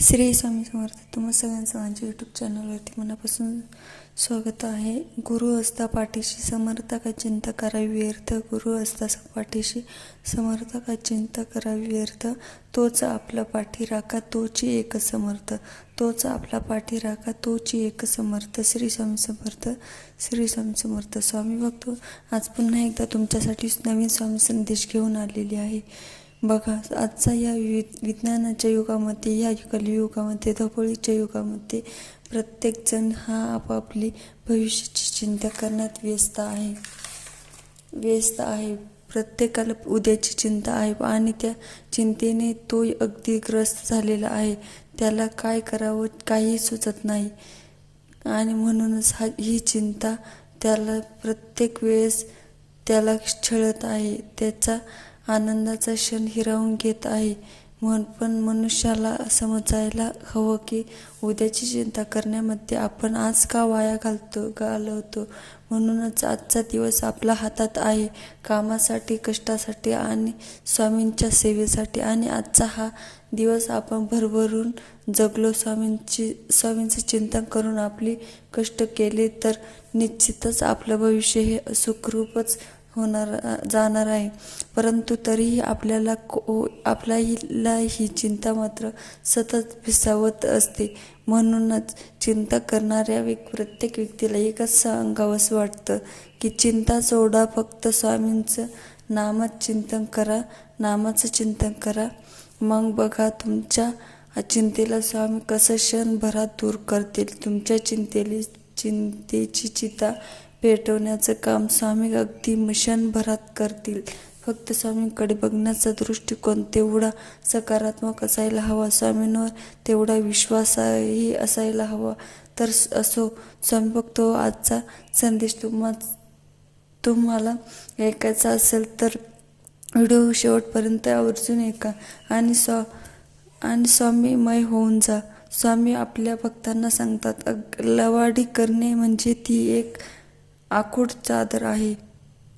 श्री स्वामी समर्थ तुम्हा सगळ्यांचं माझ्या यूट्यूब चॅनलवरती मनापासून स्वागत आहे. गुरु असता पाठीशी समर्थ का चिंता करावी व्यर्थ? गुरु असता पाठीशी समर्थ का चिंता करावी व्यर्थ? तोच आपला पाठी राखा तोची एक समर्थ. तोच आपला पाठी राखा तोची एक समर्थ. श्री स्वामी समर्थ श्री स्वामी समर्थ. स्वामी बघतो आज पुन्हा एकदा तुमच्यासाठी नवीन स्वामी संदेश घेऊन आलेली आहे. बघा आजचा या वि विज्ञानाच्या युगामध्ये या कलियुगामध्ये धपोळीच्या युगामध्ये प्रत्येकजण हा आपापली भविष्याची चिंता करण्यात व्यस्त आहे. व्यस्त आहे. प्रत्येकाला उद्याची चिंता आहे आणि त्या चिंतेने तो अगदी ग्रस्त झालेला आहे. त्याला काय करावं काही सुचत नाही. आणि म्हणूनच हा ही चिंता त्याला प्रत्येक वेळेस त्याला छळत आहे. त्याचा आनंदाचा क्षण हिरावून घेत आहे. म्हण पण मनुष्याला समजायला हवं की उद्याची चिंता करण्यामध्ये आपण आज का वाया घालतो घालवतो? म्हणूनच आजचा दिवस आपल्या हातात आहे. कामासाठी कष्टासाठी आणि स्वामींच्या सेवेसाठी. आणि आजचा हा दिवस आपण भरभरून जगलो. स्वामींची स्वामींचं चिंतन करून आपली कष्ट केले तर निश्चितच आपलं भविष्य हे सुखरूपच होणार जाणार आहे. परंतु तरीही आपल्याला को आपल्याला ही चिंता मात्र सतत विसावत असते. म्हणूनच चिंता करणाऱ्या व्यक् प्रत्येक व्यक्तीला एकच सांगावंसं वाटतं की चिंता सोडा फक्त स्वामींचं नामात चिंतन करा नामाचं चिंतन करा. मग बघा तुमच्या चिंतेला स्वामी कसं क्षणभरात दूर करतील. तुमच्या चिंतेली चिंतेची चिता पेटवण्याचं काम स्वामी अगदी मिशनभरात करतील. फक्त स्वामींकडे बघण्याचा दृष्टिकोन तेवढा सकारात्मक असायला हवा. स्वामींवर तेवढा विश्वासही असायला हवा. तर असो स्वामी बघतो हो, आजचा संदेश तुम्हा तुम्हाला ऐकायचा असेल तर व्हिडिओ शेवटपर्यंत आवर्जून ऐका आणि स्वा आणि स्वामीमय होऊन जा. स्वामी आपल्या भक्तांना सांगतात अग लवाडी करणे म्हणजे ती एक आखूड चादर आहे.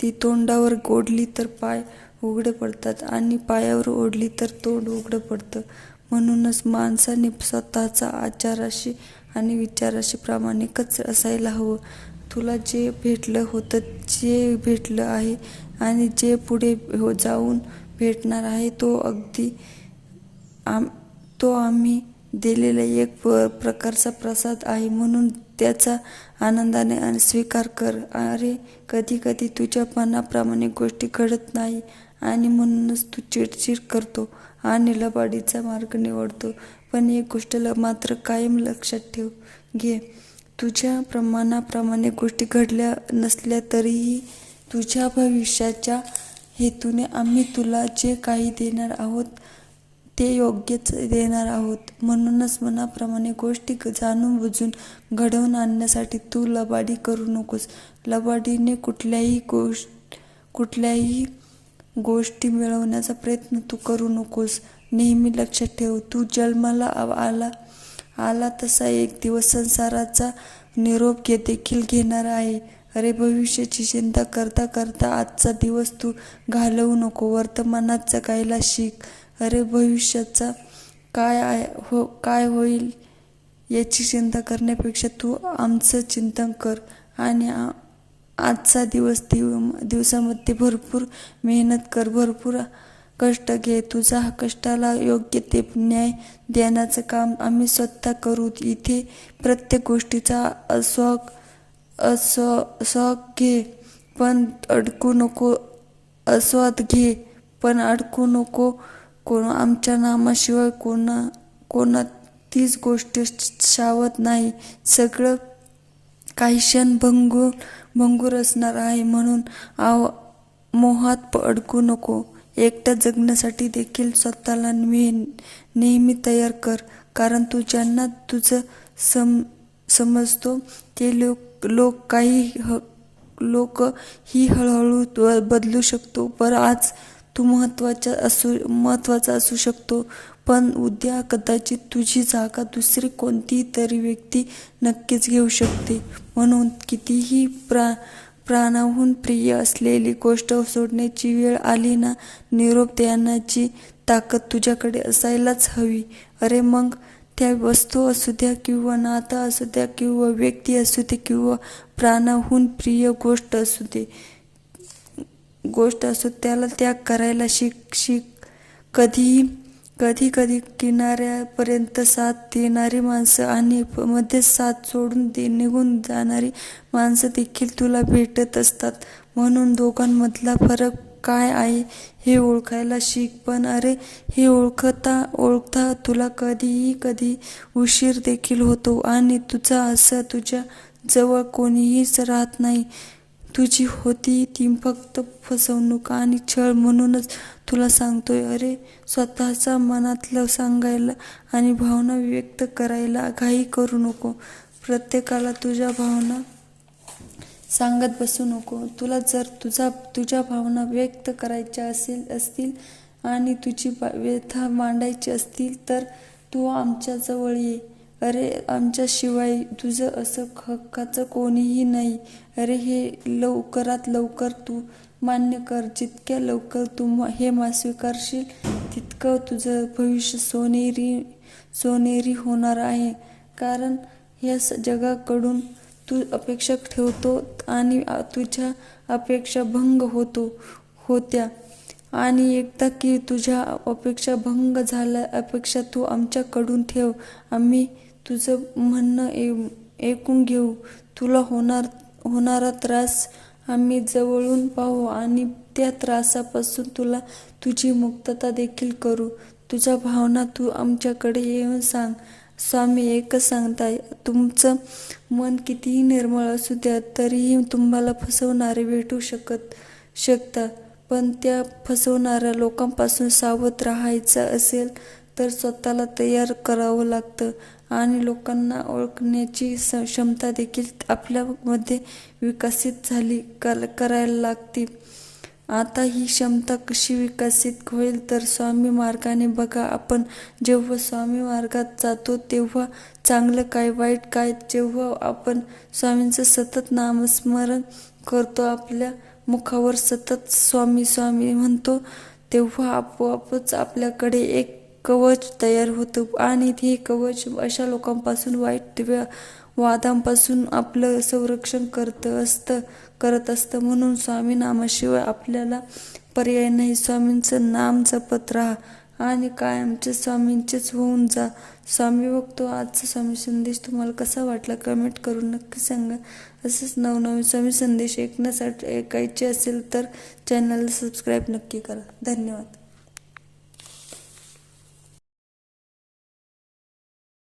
ती तोंडावर ओढली तर पाय उघडे पडतात आणि पायावर ओढली तर तोंड उघडं पडतं. म्हणूनच माणसाने स्वतःचा आचाराशी आणि विचाराशी प्रामाणिकच असायला हवं. तुला जे भेटलं होतं जे भेटलं आहे आणि जे पुढे हो जाऊन भेटणार आहे तो अगदी आम तो आम्ही दिलेला एक प प्रकारचा प्रसाद आहे. म्हणून त्याचा आनंदाने आणि स्वीकार कर. अरे कधी कधी तुझ्या मनाप्रमाणे गोष्टी घडत नाही आणि म्हणूनच तू चिडचिड करतो आणि लबाडीचा मार्ग निवडतो. पण एक गोष्ट मात्र कायम लक्षात ठेव. घे. तुझ्या प्रमाणाप्रमाणे गोष्टी घडल्या नसल्या तरीही तुझ्या भविष्याच्या हेतूने आम्ही तुला जे काही देणार आहोत ते योग्यच देणार आहोत. म्हणूनच मनाप्रमाणे गोष्टी जाणून बुजून घडवून आणण्यासाठी तू लबाडी करू नकोस. लबाडीने कुठल्याही गोष्ट कुठल्याही गोष्टी मिळवण्याचा प्रयत्न तू करू नकोस. नेहमी लक्षात ठेव तू जन्माला आला आला तसा एक दिवस संसाराचा निरोप घे देखील घेणार आहे. अरे भविष्याची चिंता करता करता आजचा दिवस तू घालवू नको. वर्तमानात जगायला शिक. अरे भविष्याचा काय आहे हो काय होईल याची चिंता करण्यापेक्षा तू आमचं चिंतन कर आणि आजचा दिवस दिव दिवसामध्ये भरपूर मेहनत कर भरपूर कष्ट घे. तुझा कष्टाला योग्य ते न्याय देण्याचं काम आम्ही स्वतः करू. इथे प्रत्येक गोष्टीचा अस्वाग अस्व स्वाग घे पण अडकू नको अस्वाद घे पण अडकू नको कोण आमच्या नामाशिवाय कोणा कोणा तीच गोष्ट शावत नाही. सगळं काही क्षण भंगूर भंगूर असणार आहे म्हणून आव मोहात अडकू नको. एकटं जगण्यासाठी देखील स्वतःला नेहमी तयार कर. कारण तू ज्यांना तुझं सम समजतो ते लोक लोक काही ह लोक ही हळूहळू बदलू शकतो. पर आज तू महत्त्वाचा असू महत्त्वाचा असू शकतो पण उद्या कदाचित तुझी जागा दुसरी कोणतीही तरी व्यक्ती नक्कीच घेऊ शकते. म्हणून कितीही प्रा प्राणाहून प्रिय असलेली गोष्ट सोडण्याची वेळ आली ना निरोप देण्याची ताकद तुझ्याकडे असायलाच हवी. अरे मग त्या वस्तू असू द्या किंवा नाता असू द्या किंवा व्यक्ती असू दे किंवा प्राणाहून प्रिय गोष्ट असू दे गोष्ट असो त्याला त्याग करायला शिक शिक. कधीही कधी कधी किनाऱ्यापर्यंत साथ देणारी माणसं आणि प- मध्येच साथ सोडून दे निघून जाणारी माणसं देखील तुला भेटत असतात. म्हणून दोघांमधला फरक काय आहे हे ओळखायला शिक. पण अरे हे ओळखता ओळखता तुला कधीही कधी उशीर देखील होतो आणि तुझा असं तुझ्या जवळ कोणीहीच राहत नाही. तुझी होती ती फक्त फसवणूक आणि छळ म्हणूनच तुला सांगतोय. अरे स्वतःचा मनातलं सांगायला आणि भावना व्यक्त करायला घाई करू नको. प्रत्येकाला तुझ्या भावना सांगत बसू नको. तुला जर तुझा तुझ्या भावना व्यक्त करायच्या असेल असतील आणि तुझी व्यथा मांडायची असतील तर तू आमच्याजवळ ये. अरे आमच्याशिवाय तुझं असं हक्काचं कोणीही नाही. अरे हे लवकरात लवकर तू मान्य कर. जितक्या लवकर तू म- हे मा स्वीकारशील तितकं तुझं भविष्य सोनेरी सोनेरी होणार आहे. कारण या स- जगाकडून तू अपेक्षा ठेवतो आणि तुझ्या अपेक्षा भंग होतो होत्या. आणि एकदा की तुझ्या अपेक्षा भंग झाल्या अपेक्षा तू आमच्याकडून ठेव. आम्ही तुझं म्हणणं ए- ऐकून घेऊ. तुला होणार होणारा त्रास आम्ही जवळून पाहू आणि त्या त्रासापासून तुला तुझी मुक्तता देखील करू. तुझ्या भावना तू आमच्याकडे येऊन सांग. स्वामी एकच सांगताय तुमचं मन कितीही निर्मळ असू द्या तरीही तुम्हाला फसवणारे भेटू शकत शकता. पण त्या फसवणाऱ्या लोकांपासून सावध राहायचं असेल तर स्वतःला तयार करावं लागतं. आणि लोकांना ओळखण्याची स क्षमता देखील आपल्यामध्ये विकसित झाली कर करायला लागते. आता ही क्षमता कशी विकसित होईल तर स्वामी मार्गाने बघा. आपण जेव्हा स्वामी मार्गात जातो तेव्हा चांगलं काय वाईट काय जेव्हा आपण स्वामींचं सतत नामस्मरण करतो आपल्या मुखावर सतत स्वामी स्वामी म्हणतो तेव्हा आपोआपच आपल्याकडे एक कवच तयार होतं. आणि हे कवच अशा लोकांपासून वाईट वादांपासून आपलं संरक्षण करतं असतं करत असतं. म्हणून स्वामी नामाशिवाय आपल्याला पर्याय नाही. स्वामींचं नाम जपत राहा आणि कायमचे स्वामींचेच होऊन जा. स्वामी बघतो आजचा स्वामी संदेश तुम्हाला कसा वाटला कमेंट करून नक्की सांगा. असंच नवनवीन स्वामी संदेश ऐकण्यासाठी ऐकायचे असेल तर चॅनलला सबस्क्राईब नक्की करा. धन्यवाद.